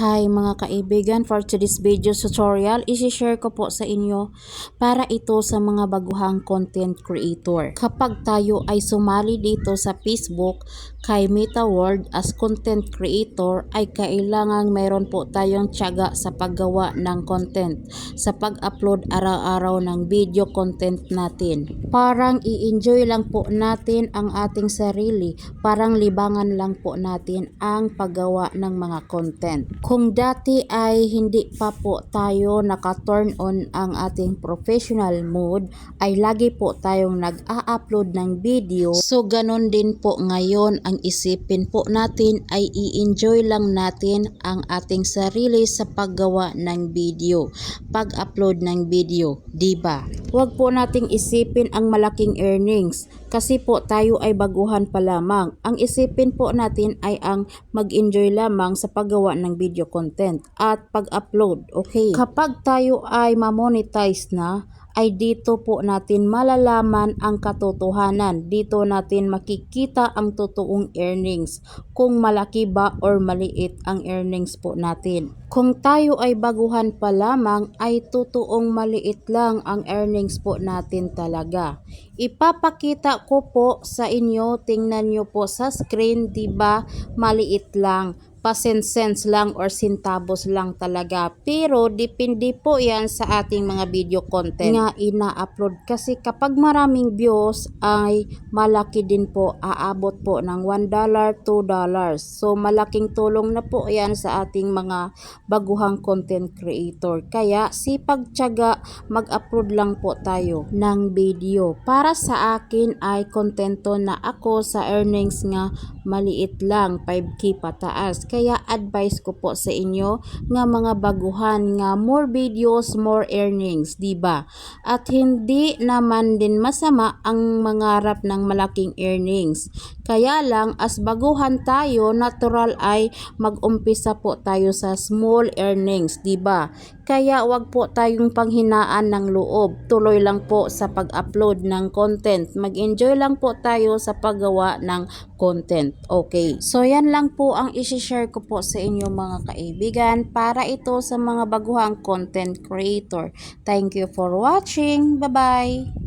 Hi mga kaibigan, for today's video tutorial, isi-share ko po sa inyo para ito sa mga baguhang content creator. Kapag tayo ay sumali dito sa Facebook kay Meta World as content creator ay kailangan mayroon po tayong tiyaga sa paggawa ng content sa pag-upload araw-araw ng video content natin. Parang i-enjoy lang po natin ang ating sarili, parang libangan lang po natin ang paggawa ng mga content. Kung dati ay hindi pa po tayo naka-turn on ang ating professional mode, ay lagi po tayong nag-a-upload ng video. So ganon din po ngayon ang isipin po natin ay i-enjoy lang natin ang ating sarili sa paggawa ng video, pag-upload ng video, 'di ba? Huwag po nating isipin ang malaking earnings kasi po tayo ay baguhan pa lamang. Ang isipin po natin ay ang mag-enjoy lamang sa paggawa ng video content at pag-upload. Okay. Kapag tayo ay ma-monetize na, ay dito po natin malalaman ang katotohanan. Dito natin makikita ang totoong earnings. Kung malaki ba or maliit ang earnings po natin. Kung tayo ay baguhan pa lamang ay totoong maliit lang ang earnings po natin talaga. Ipapakita ko po sa inyo, tingnan nyo po sa screen, 'di ba? Maliit lang pasensens lang or sintabos lang talaga. Pero depende po yan sa ating mga video content nga ina-upload. Kasi kapag maraming views ay malaki din po, aabot po ng $1, $2. So malaking tulong na po yan sa ating mga baguhang content creator. Kaya sipag tiyaga mag-upload lang po tayo ng video. Para sa akin ay kontento na ako sa earnings nga maliit lang 5k pataas kaya advice ko po sa inyo nga mga baguhan nga more videos, more earnings, 'di ba? At hindi naman din masama ang mangarap ng malaking earnings. Kaya lang as baguhan tayo, natural ay mag-umpisa po tayo sa small earnings, 'di ba? Kaya wag po tayong panghinaan ng loob. Tuloy lang po sa pag-upload ng content. Mag-enjoy lang po tayo sa paggawa ng content. Okay. So yan lang po ang isi-share ko po sa inyo mga kaibigan para ito sa mga baguhang content creator. Thank you for watching. Bye-bye.